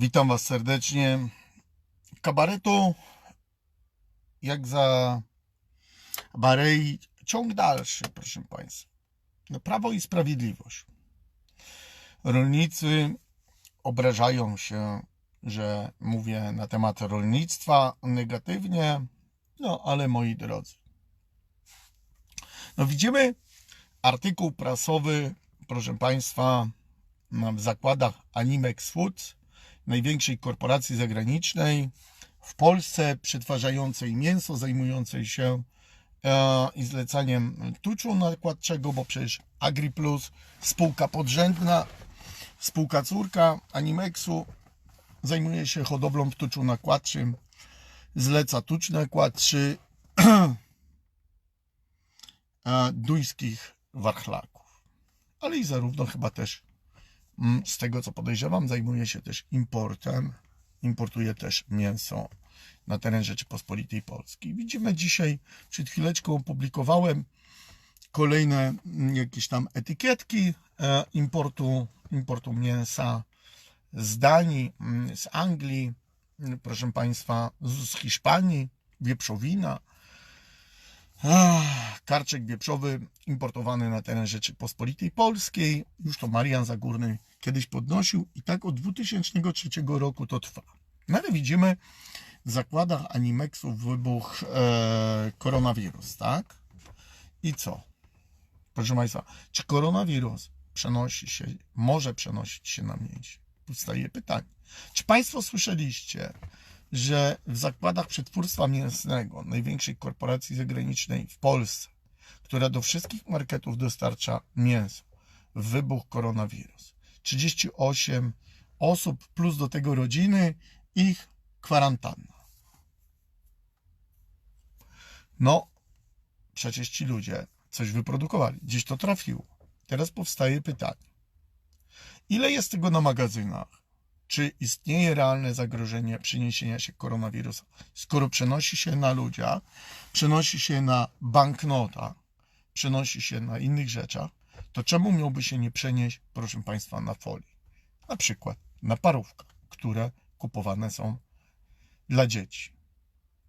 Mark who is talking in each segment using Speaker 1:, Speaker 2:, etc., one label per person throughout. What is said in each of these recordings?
Speaker 1: Witam Was serdecznie. Kabaretu, jak za Barei, ciąg dalszy, proszę Państwa. No, Prawo i Sprawiedliwość. Rolnicy obrażają się, że mówię na temat rolnictwa negatywnie, no ale moi drodzy. No widzimy artykuł prasowy, proszę Państwa, w zakładach Animex Foods, największej korporacji zagranicznej w Polsce, przetwarzającej mięso, zajmującej się e, i zlecaniem tuczu nakładczego, bo przecież AgriPlus, spółka podrzędna, spółka córka Animexu, zajmuje się hodowlą w tuczu nakładczym, zleca tucz nakładczy e, duńskich warchlaków. Ale i zarówno chyba też z tego co podejrzewam, zajmuje się też importem. Importuje też mięso na teren Rzeczypospolitej Polskiej. Widzimy dzisiaj, przed chwileczką opublikowałem kolejne mm, jakieś tam etykietki e, importu, importu mięsa z Danii, mm, z Anglii, proszę Państwa, z Hiszpanii, wieprzowina, Karczek wieprzowy importowany na teren Rzeczypospolitej Polskiej. Już to Marian Zagórny kiedyś podnosił i tak od 2003 roku to trwa. No ale widzimy w zakładach Animexu wybuch e, koronawirus, tak? I co? Proszę Państwa, czy koronawirus przenosi się, może przenosić się na mięśnie? Powstaje pytanie. Czy Państwo słyszeliście, że w zakładach przetwórstwa mięsnego największej korporacji zagranicznej w Polsce, która do wszystkich marketów dostarcza mięso, wybuch koronawirus. 38 osób plus do tego rodziny, ich kwarantanna. No, przecież ci ludzie coś wyprodukowali, gdzieś to trafiło. Teraz powstaje pytanie: ile jest tego na magazynach? Czy istnieje realne zagrożenie przeniesienia się koronawirusa. Skoro przenosi się na ludziach, przenosi się na banknotach, przenosi się na innych rzeczach, to czemu miałby się nie przenieść, proszę Państwa, na folii? Na przykład na parówkach, które kupowane są dla dzieci.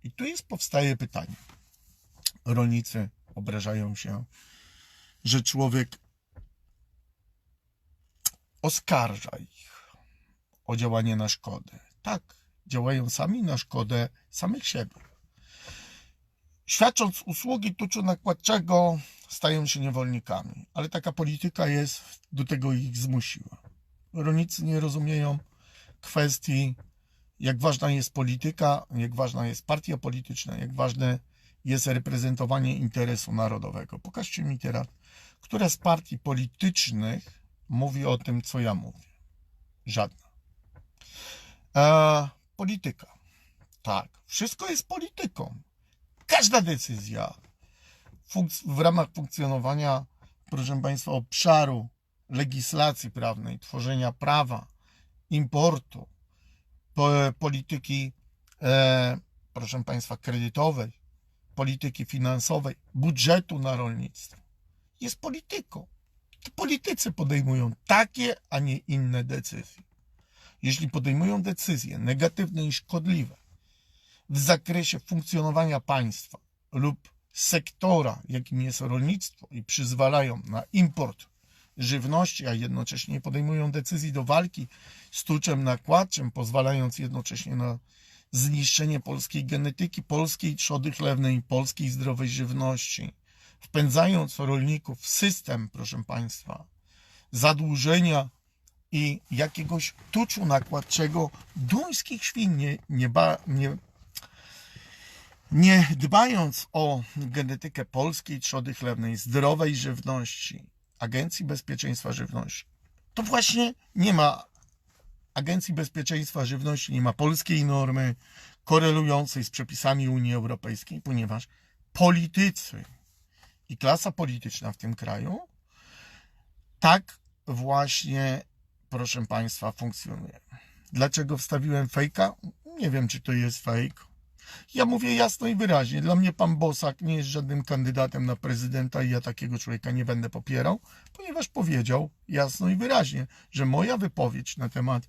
Speaker 1: I tu jest powstaje pytanie. Rolnicy obrażają się, że człowiek oskarża ich o działanie na szkodę. Tak, działają sami na szkodę samych siebie. Świadcząc usługi tuczu nakładczego, stają się niewolnikami, ale taka polityka jest, do tego ich zmusiła. Rolnicy nie rozumieją kwestii, jak ważna jest polityka, jak ważna jest partia polityczna, jak ważne jest reprezentowanie interesu narodowego. Pokażcie mi teraz, która z partii politycznych mówi o tym, co ja mówię. Żadna. E, polityka. Tak, wszystko jest polityką. Każda decyzja w ramach funkcjonowania, proszę Państwa, obszaru legislacji prawnej, tworzenia prawa, importu, po, polityki, e, proszę Państwa, kredytowej, polityki finansowej, budżetu na rolnictwo, jest polityką. To politycy podejmują takie, a nie inne decyzje jeśli podejmują decyzje negatywne i szkodliwe w zakresie funkcjonowania państwa lub sektora, jakim jest rolnictwo, i przyzwalają na import żywności, a jednocześnie podejmują decyzji do walki z tuczem nakładczym, pozwalając jednocześnie na zniszczenie polskiej genetyki, polskiej trzody chlewnej, polskiej zdrowej żywności, wpędzając rolników w system, proszę Państwa, zadłużenia i jakiegoś tuczu nakładczego duńskich świn, nie, nie, ba, nie, nie dbając o genetykę polskiej trzody chlewnej, zdrowej żywności, Agencji Bezpieczeństwa Żywności, to właśnie nie ma Agencji Bezpieczeństwa Żywności, nie ma polskiej normy korelującej z przepisami Unii Europejskiej, ponieważ politycy i klasa polityczna w tym kraju tak właśnie proszę Państwa, funkcjonuje. Dlaczego wstawiłem fejka? Nie wiem, czy to jest fake. Ja mówię jasno i wyraźnie. Dla mnie pan Bosak nie jest żadnym kandydatem na prezydenta i ja takiego człowieka nie będę popierał, ponieważ powiedział jasno i wyraźnie, że moja wypowiedź na temat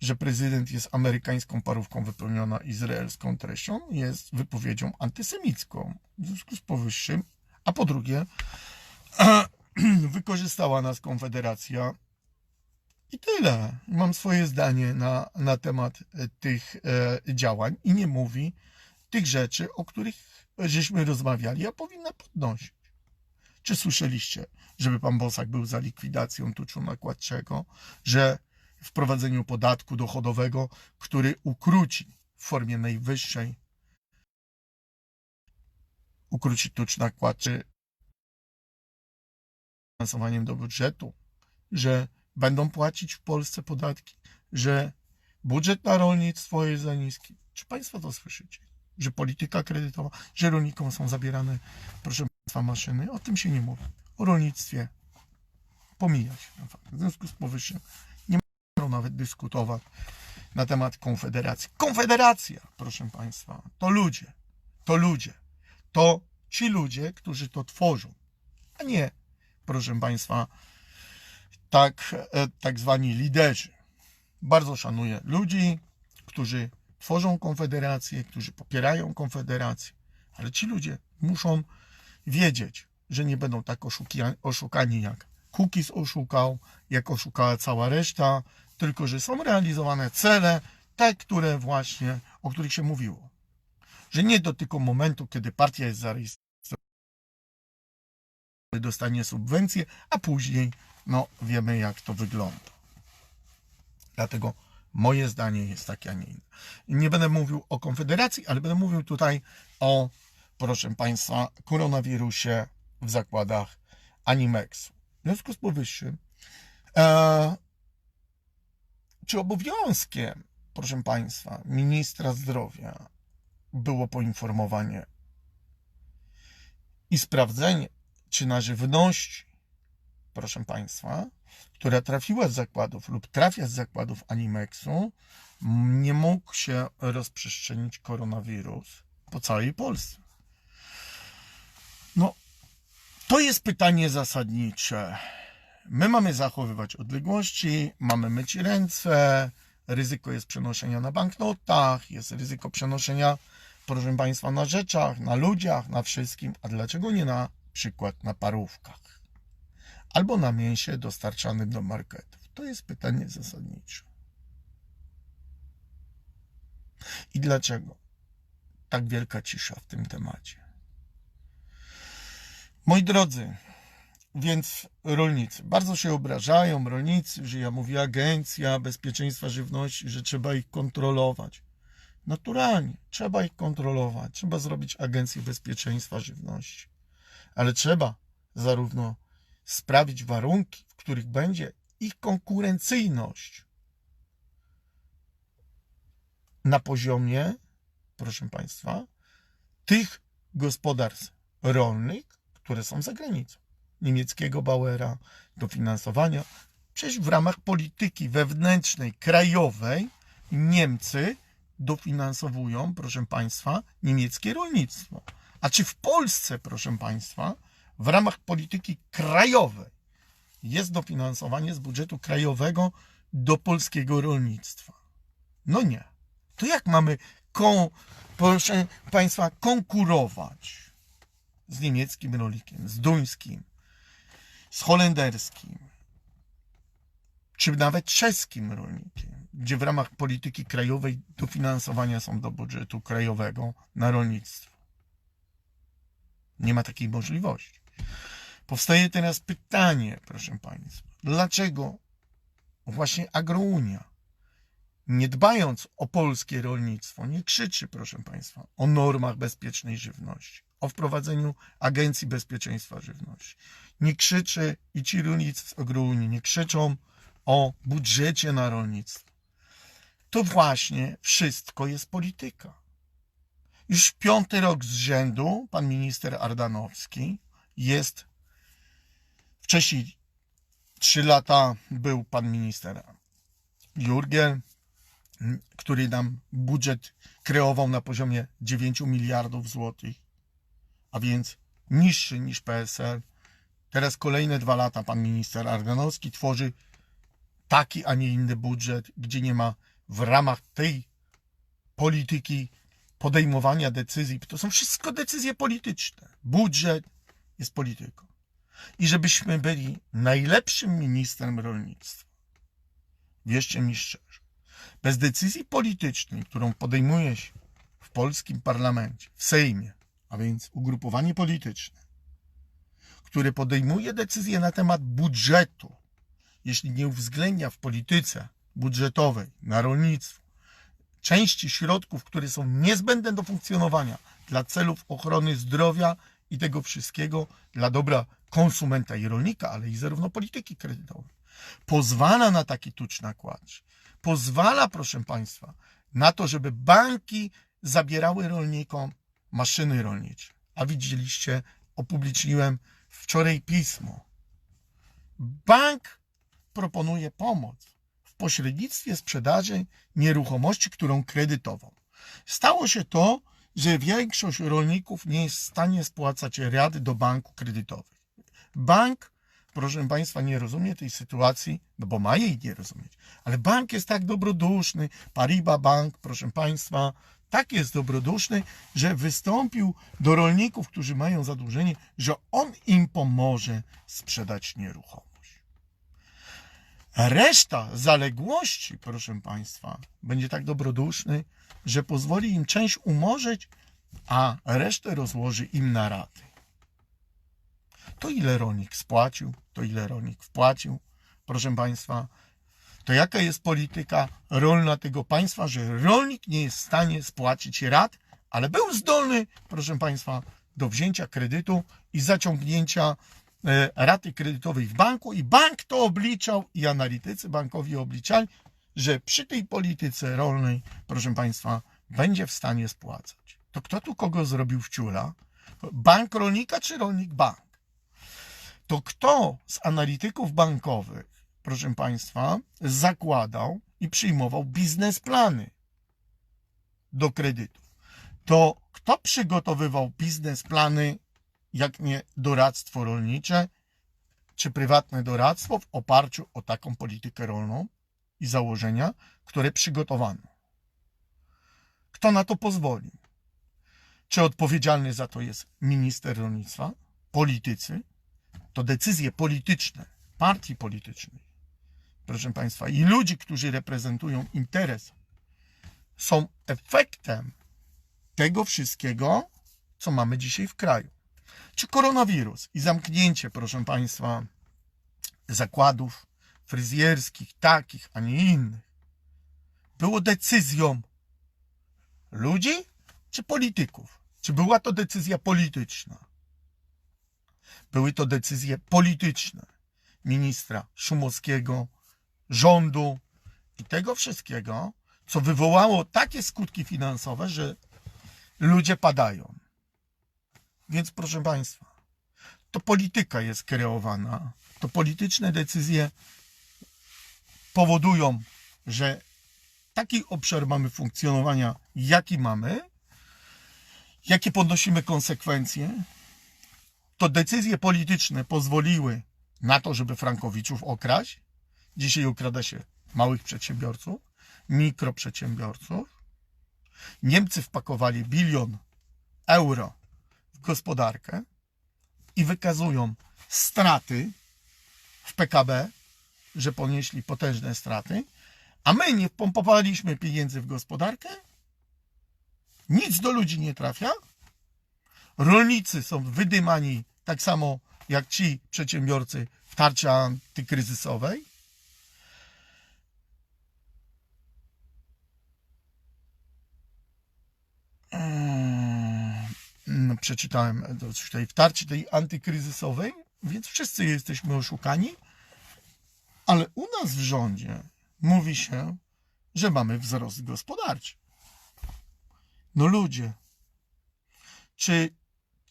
Speaker 1: że prezydent jest amerykańską parówką wypełniona izraelską treścią, jest wypowiedzią antysemicką. W związku z powyższym, a po drugie, wykorzystała nas Konfederacja i tyle. Mam swoje zdanie na, na temat e, tych e, działań i nie mówi tych rzeczy, o których żeśmy rozmawiali, a powinna podnosić. Czy słyszeliście, żeby pan Bosak był za likwidacją tuczu nakładczego, że wprowadzeniu podatku dochodowego, który ukróci w formie najwyższej ukróci tucz nakładczy finansowaniem do budżetu, że będą płacić w Polsce podatki, że budżet na rolnictwo jest za niski. Czy Państwo to słyszycie? Że polityka kredytowa, że rolnikom są zabierane, proszę Państwa, maszyny? O tym się nie mówi. O rolnictwie pomija się. ten fakt. W związku z powyższym nie można nawet dyskutować na temat Konfederacji. Konfederacja, proszę Państwa, to ludzie. To ludzie. To ci ludzie, którzy to tworzą, a nie, proszę Państwa, tak, e, tak zwani liderzy. Bardzo szanuję ludzi, którzy tworzą konfederację, którzy popierają konfederację, ale ci ludzie muszą wiedzieć, że nie będą tak oszukani jak Cookies oszukał, jak oszukała cała reszta, tylko że są realizowane cele, te, które właśnie, o których się mówiło. Że nie dotyczą momentu, kiedy partia jest zarejestrowana, dostanie subwencję, a później, no, wiemy jak to wygląda. Dlatego moje zdanie jest takie, a nie inne. Nie będę mówił o Konfederacji, ale będę mówił tutaj o, proszę Państwa, koronawirusie w zakładach Animexu. W związku z powyższym, e, czy obowiązkiem, proszę Państwa, ministra zdrowia było poinformowanie i sprawdzenie, czy na żywności, proszę Państwa, która trafiła z zakładów lub trafia z zakładów Animexu, nie mógł się rozprzestrzenić koronawirus po całej Polsce. No, to jest pytanie zasadnicze. My mamy zachowywać odległości, mamy myć ręce, ryzyko jest przenoszenia na banknotach, jest ryzyko przenoszenia, proszę Państwa, na rzeczach, na ludziach, na wszystkim. A dlaczego nie na przykład na parówkach? Albo na mięsie dostarczanym do marketów? To jest pytanie zasadnicze. I dlaczego tak wielka cisza w tym temacie? Moi drodzy, więc rolnicy bardzo się obrażają, rolnicy, że ja mówię Agencja Bezpieczeństwa Żywności, że trzeba ich kontrolować. Naturalnie, trzeba ich kontrolować, trzeba zrobić Agencję Bezpieczeństwa Żywności, ale trzeba zarówno sprawić warunki, w których będzie ich konkurencyjność na poziomie, proszę Państwa, tych gospodarstw rolnych, które są za granicą. Niemieckiego Bauera, dofinansowania. Przecież w ramach polityki wewnętrznej, krajowej, Niemcy dofinansowują, proszę Państwa, niemieckie rolnictwo. A czy w Polsce, proszę Państwa, w ramach polityki krajowej jest dofinansowanie z budżetu krajowego do polskiego rolnictwa? No nie. To jak mamy, kon, proszę Państwa, konkurować z niemieckim rolnikiem, z duńskim, z holenderskim, czy nawet czeskim rolnikiem, gdzie w ramach polityki krajowej dofinansowania są do budżetu krajowego na rolnictwo. Nie ma takiej możliwości. Powstaje teraz pytanie, proszę Państwa, dlaczego właśnie Agrounia, nie dbając o polskie rolnictwo, nie krzyczy, proszę Państwa, o normach bezpiecznej żywności, o wprowadzeniu Agencji Bezpieczeństwa Żywności. Nie krzyczy i ci rolnicy z Agrounia nie krzyczą o budżecie na rolnictwo. To właśnie wszystko jest polityka. Już piąty rok z rzędu pan minister Ardanowski jest. Wcześniej trzy lata był pan minister Jurgiel, który nam budżet kreował na poziomie 9 miliardów złotych, a więc niższy niż PSL. Teraz kolejne dwa lata pan minister Ardanowski tworzy taki, a nie inny budżet, gdzie nie ma w ramach tej polityki podejmowania decyzji. To są wszystko decyzje polityczne. Budżet jest polityką. I żebyśmy byli najlepszym ministrem rolnictwa. Wierzcie mi szczerze. Bez decyzji politycznej, którą podejmuje się w polskim parlamencie, w Sejmie, a więc ugrupowanie polityczne, które podejmuje decyzje na temat budżetu, jeśli nie uwzględnia w polityce budżetowej na rolnictwo części środków, które są niezbędne do funkcjonowania dla celów ochrony zdrowia i tego wszystkiego dla dobra konsumenta i rolnika, ale i zarówno polityki kredytowej. Pozwala na taki tucz nakładczy. Pozwala, proszę Państwa, na to, żeby banki zabierały rolnikom maszyny rolnicze. A widzieliście, opubliczniłem wczoraj pismo. Bank proponuje pomoc w pośrednictwie sprzedaży nieruchomości, którą kredytował. Stało się to, że większość rolników nie jest w stanie spłacać rat do banku kredytowych. Bank, proszę Państwa, nie rozumie tej sytuacji, no bo ma jej nie rozumieć, ale bank jest tak dobroduszny, Pariba Bank, proszę Państwa, tak jest dobroduszny, że wystąpił do rolników, którzy mają zadłużenie, że on im pomoże sprzedać nieruchomość. Reszta zaległości, proszę Państwa, będzie tak dobroduszny, że pozwoli im część umorzyć, a resztę rozłoży im na raty. To ile rolnik spłacił, to ile rolnik wpłacił, proszę Państwa, to jaka jest polityka rolna tego państwa, że rolnik nie jest w stanie spłacić rat, ale był zdolny, proszę Państwa, do wzięcia kredytu i zaciągnięcia raty kredytowej w banku i bank to obliczał i analitycy bankowi obliczali, że przy tej polityce rolnej, proszę Państwa, będzie w stanie spłacać. To kto tu kogo zrobił w ciula? Bank rolnika czy rolnik bank? To kto z analityków bankowych, proszę Państwa, zakładał i przyjmował biznesplany do kredytów? To kto przygotowywał biznesplany, jak nie doradztwo rolnicze, czy prywatne doradztwo w oparciu o taką politykę rolną i założenia, które przygotowano? Kto na to pozwolił? Czy odpowiedzialny za to jest minister rolnictwa, politycy? To decyzje polityczne, partii politycznej, proszę Państwa, i ludzi, którzy reprezentują interes, są efektem tego wszystkiego, co mamy dzisiaj w kraju. Czy koronawirus i zamknięcie, proszę Państwa, zakładów fryzjerskich, takich, a nie innych, było decyzją ludzi czy polityków? Czy była to decyzja polityczna? Były to decyzje polityczne ministra Szumowskiego, rządu i tego wszystkiego, co wywołało takie skutki finansowe, że ludzie padają. Więc proszę Państwa, to polityka jest kreowana, to polityczne decyzje powodują, że taki obszar mamy funkcjonowania, jaki mamy, jakie ponosimy konsekwencje, to decyzje polityczne pozwoliły na to, żeby Frankowiczów okraść. Dzisiaj okrada się małych przedsiębiorców, mikroprzedsiębiorców. Niemcy wpakowali bilion euro gospodarkę i wykazują straty w PKB, że ponieśli potężne straty, a my nie wpompowaliśmy pieniędzy w gospodarkę, nic do ludzi nie trafia, rolnicy są wydymani tak samo jak ci przedsiębiorcy w tarczy antykryzysowej. Eee, no, przeczytałem to tutaj w tarczy tej antykryzysowej, więc wszyscy jesteśmy oszukani, ale u nas w rządzie mówi się, że mamy wzrost gospodarczy. No ludzie, czy,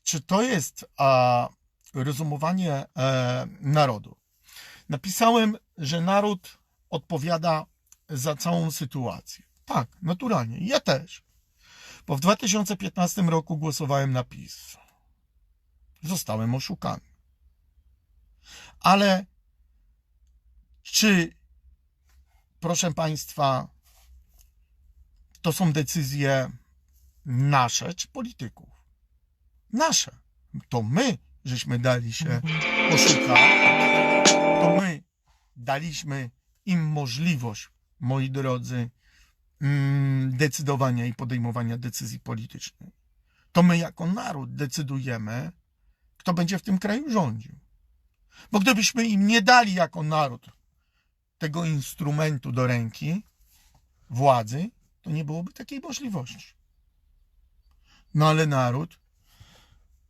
Speaker 1: czy to jest a, rozumowanie e, narodu? Napisałem, że naród odpowiada za całą sytuację. Tak, naturalnie. Ja też. Bo w 2015 roku głosowałem na PiS. Zostałem oszukany. Ale czy, proszę Państwa, to są decyzje nasze czy polityków? Nasze. To my, żeśmy dali się oszukać. To my daliśmy im możliwość, moi drodzy, decydowania i podejmowania decyzji politycznej. To my jako naród decydujemy, kto będzie w tym kraju rządził. Bo gdybyśmy im nie dali jako naród tego instrumentu do ręki, władzy, to nie byłoby takiej możliwości. No ale naród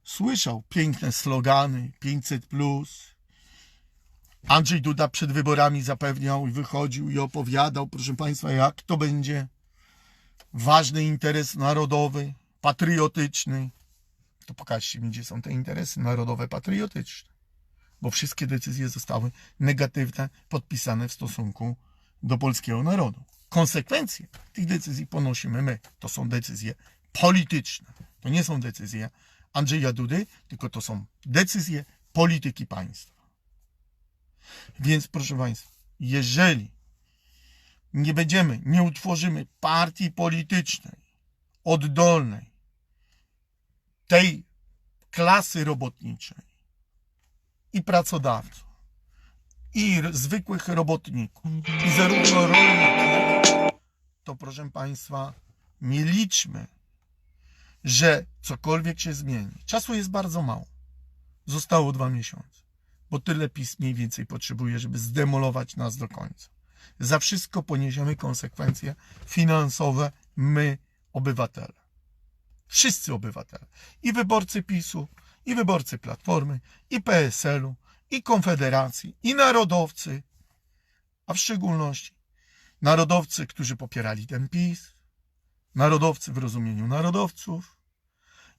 Speaker 1: słyszał piękne slogany 500 plus. Andrzej Duda przed wyborami zapewniał i wychodził i opowiadał, proszę Państwa, jak to będzie ważny interes narodowy, patriotyczny. To pokażcie mi, gdzie są te interesy narodowe, patriotyczne. Bo wszystkie decyzje zostały negatywne, podpisane w stosunku do polskiego narodu. Konsekwencje tych decyzji ponosimy my. To są decyzje polityczne. To nie są decyzje Andrzeja Dudy, tylko to są decyzje polityki państwa. Więc proszę Państwa, jeżeli nie będziemy, nie utworzymy partii politycznej oddolnej, tej klasy robotniczej i pracodawców, i zwykłych robotników, i zarówno rolników, to proszę Państwa, nie liczmy, że cokolwiek się zmieni. Czasu jest bardzo mało. Zostało dwa miesiące, bo tyle PiS mniej więcej potrzebuje, żeby zdemolować nas do końca. Za wszystko poniesiemy konsekwencje finansowe my, obywatele. Wszyscy obywatele. I wyborcy PiSu, i wyborcy Platformy, i PSL-u, i Konfederacji, i narodowcy, a w szczególności narodowcy, którzy popierali ten PiS, narodowcy w rozumieniu narodowców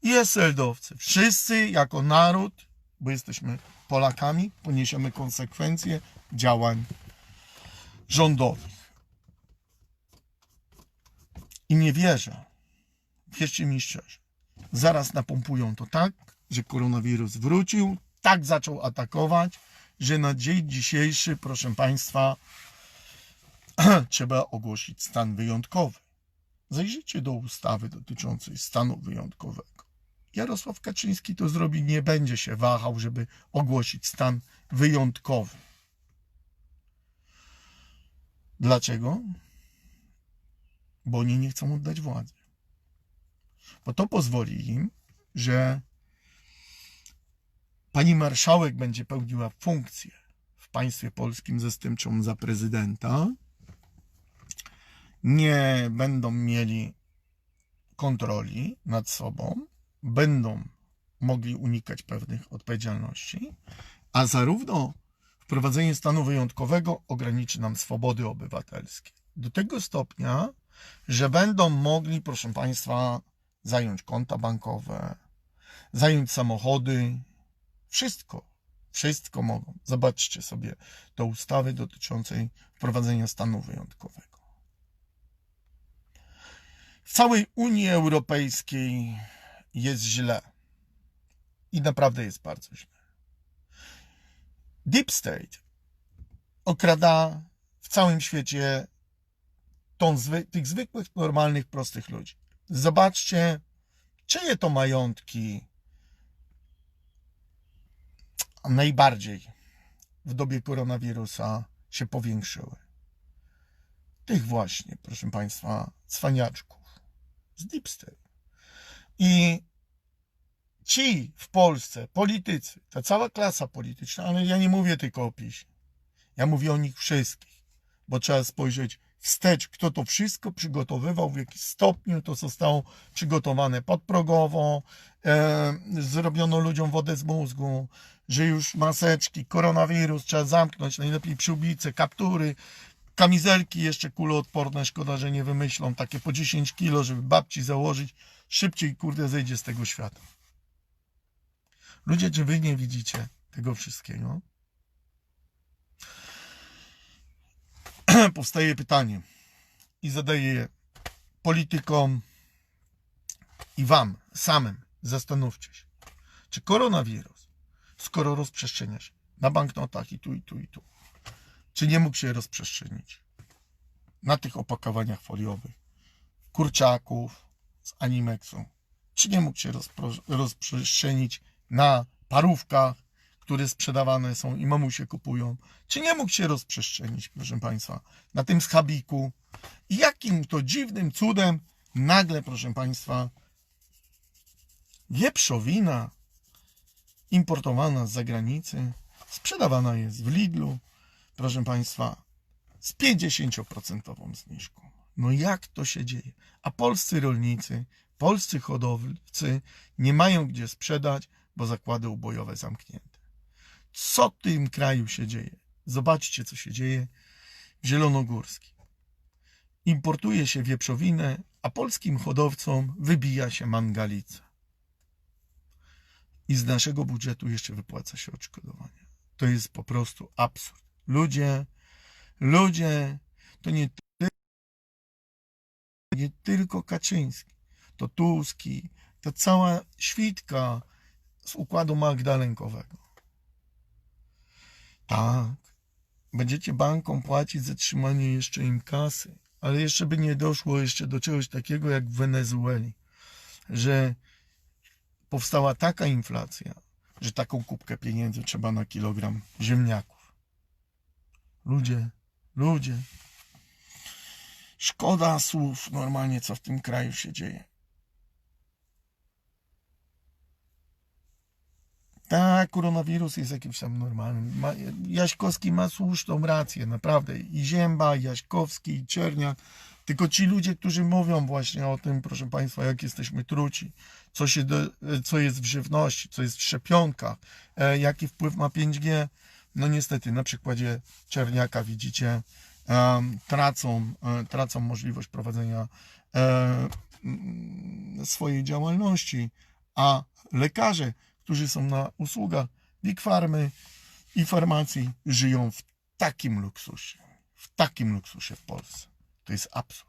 Speaker 1: i SLD-owcy. Wszyscy jako naród, bo jesteśmy Polakami, poniesiemy konsekwencje działań rządowych. I nie wierzę, wierzcie mi szczerze, zaraz napompują to tak, że koronawirus wrócił, tak zaczął atakować, że na dzień dzisiejszy, proszę Państwa, trzeba ogłosić stan wyjątkowy. Zajrzyjcie do ustawy dotyczącej stanu wyjątkowego. Jarosław Kaczyński to zrobi, nie będzie się wahał, żeby ogłosić stan wyjątkowy. Dlaczego? Bo oni nie chcą oddać władzy. Bo to pozwoli im, że pani marszałek będzie pełniła funkcję w państwie polskim zastępczą za prezydenta, nie będą mieli kontroli nad sobą, będą mogli unikać pewnych odpowiedzialności, a zarówno wprowadzenie stanu wyjątkowego ograniczy nam swobody obywatelskie. Do tego stopnia, że będą mogli, proszę Państwa, zająć konta bankowe, zająć samochody, wszystko, wszystko mogą. Zobaczcie sobie do ustawy dotyczącej wprowadzenia stanu wyjątkowego. W całej Unii Europejskiej jest źle. I naprawdę jest bardzo źle. Deep State okrada w całym świecie tą, tych zwykłych, normalnych, prostych ludzi. Zobaczcie, czyje to majątki najbardziej w dobie koronawirusa się powiększyły. Tych właśnie, proszę Państwa, cwaniaczków z Deep State. I ci w Polsce, politycy, ta cała klasa polityczna, ale ja nie mówię tylko o PiSie. Ja mówię o nich wszystkich, bo trzeba spojrzeć wstecz, kto to wszystko przygotowywał, w jakim stopniu to zostało przygotowane podprogowo, e, zrobiono ludziom wodę z mózgu, że już maseczki, koronawirus trzeba zamknąć, najlepiej przyłbice, kaptury, kamizelki jeszcze kuloodporne, szkoda, że nie wymyślą, takie po 10 kilo, żeby babci założyć, szybciej, kurde, zejdzie z tego świata. Ludzie, czy wy nie widzicie tego wszystkiego? Powstaje pytanie i zadaję je politykom i wam samym. Zastanówcie się, czy koronawirus, skoro rozprzestrzenia się na banknotach i tu, i tu, i tu, czy nie mógł się rozprzestrzenić na tych opakowaniach foliowych kurczaków z Animexu? Czy nie mógł się rozprzestrzenić na parówkach, które sprzedawane są i mamusie kupują? Czy nie mógł się rozprzestrzenić, proszę Państwa, na tym schabiku? I jakim to dziwnym cudem nagle, proszę Państwa, wieprzowina importowana z zagranicy, sprzedawana jest w Lidlu, proszę Państwa, z 50% zniżką. No jak to się dzieje? A polscy rolnicy, polscy hodowcy nie mają gdzie sprzedać, bo zakłady ubojowe zamknięte. Co w tym kraju się dzieje? Zobaczcie, co się dzieje w Zielonogórskim. Importuje się wieprzowinę, a polskim hodowcom wybija się mangalica. I z naszego budżetu jeszcze wypłaca się odszkodowania. To jest po prostu absurd. Ludzie, ludzie, to nie, nie tylko Kaczyński, to Tuski, ta cała świtka z układu magdalenkowego. Tak, będziecie bankom płacić za trzymanie jeszcze im kasy, ale jeszcze by nie doszło jeszcze do czegoś takiego jak w Wenezueli, że powstała taka inflacja, że taką kubkę pieniędzy trzeba na kilogram ziemniaków. Ludzie, ludzie. Szkoda słów normalnie, co w tym kraju się dzieje. Tak, koronawirus jest jakimś tam normalnym. Ma, Jaśkowski ma słuszną rację, naprawdę. I Zięba, i Jaśkowski, i Czerniak. Tylko ci ludzie, którzy mówią właśnie o tym, proszę Państwa, jak jesteśmy truci, co, się do, co jest w żywności, co jest w szczepionkach, e, jaki wpływ ma 5G, no niestety na przykładzie Czerniaka widzicie, tracą, e, tracą możliwość prowadzenia e, mm, swojej działalności, a lekarze, którzy są na usługach Big Farmy i farmacji, żyją w takim luksusie, w takim luksusie w Polsce. To jest absurd.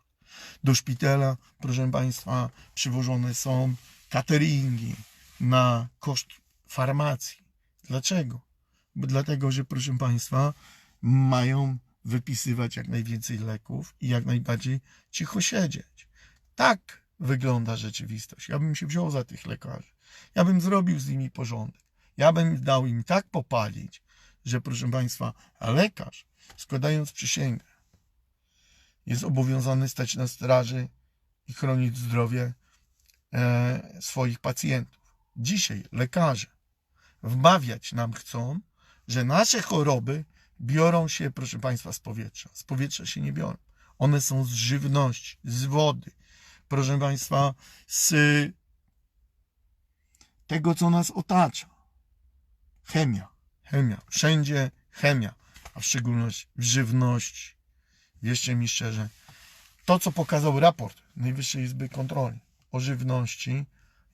Speaker 1: Do szpitala, proszę Państwa, przywożone są cateringi na koszt farmacji. Dlaczego? Bo dlatego, że proszę Państwa, mają wypisywać jak najwięcej leków i jak najbardziej cicho siedzieć. Tak wygląda rzeczywistość. Ja bym się wziął za tych lekarzy. Ja bym zrobił z nimi porządek. Ja bym dał im tak popalić, że proszę Państwa, lekarz składając przysięgę jest obowiązany stać na straży i chronić zdrowie e, swoich pacjentów. Dzisiaj lekarze wmawiać nam chcą, że nasze choroby biorą się, proszę Państwa, z powietrza. Z powietrza się nie biorą. One są z żywności, z wody, proszę Państwa, z tego, co nas otacza. Chemia, chemia, wszędzie chemia, a w szczególności w żywności. Wierzcie mi szczerze, to, co pokazał raport Najwyższej Izby Kontroli o żywności,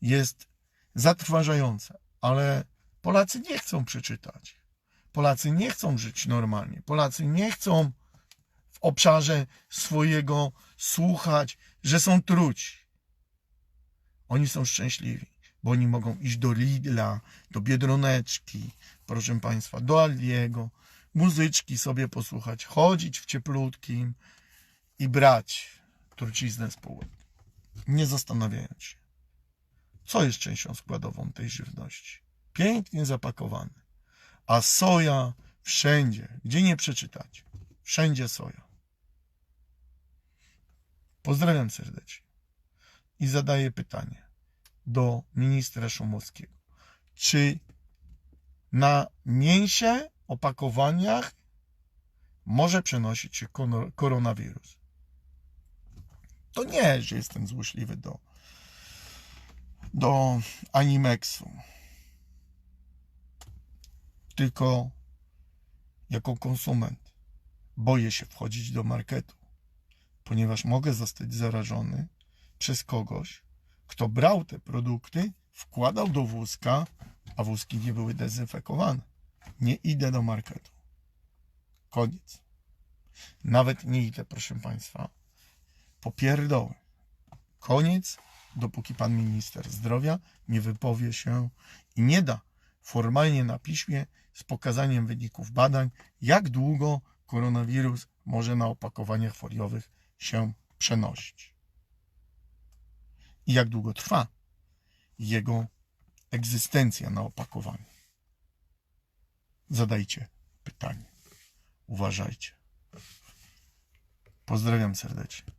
Speaker 1: jest zatrważające, ale Polacy nie chcą przeczytać. Polacy nie chcą żyć normalnie. Polacy nie chcą w obszarze swojego słuchać, że są truci. Oni są szczęśliwi, bo oni mogą iść do Lidla, do Biedroneczki, proszę Państwa, do Aldiego, muzyczki sobie posłuchać, chodzić w cieplutkim i brać truciznę z półek, nie zastanawiając się, co jest częścią składową tej żywności. Pięknie zapakowane. A soja wszędzie, gdzie nie przeczytać, wszędzie soja. Pozdrawiam serdecznie i zadaję pytanie do ministra Szumowskiego. Czy na mięsie, opakowaniach może przenosić się koronawirus? To nie, że jestem złośliwy do, do Animexu. Tylko jako konsument boję się wchodzić do marketu, ponieważ mogę zostać zarażony przez kogoś, kto brał te produkty, wkładał do wózka, a wózki nie były dezynfekowane. Nie idę do marketu. Koniec. Nawet nie idę, proszę Państwa. Popierdoły. Koniec, dopóki Pan Minister Zdrowia nie wypowie się i nie da formalnie na piśmie z pokazaniem wyników badań, jak długo koronawirus może na opakowaniach foliowych się przenosić. i jak długo trwa jego egzystencja na opakowaniu. Zadajcie pytanie. Uważajcie. Pozdrawiam serdecznie.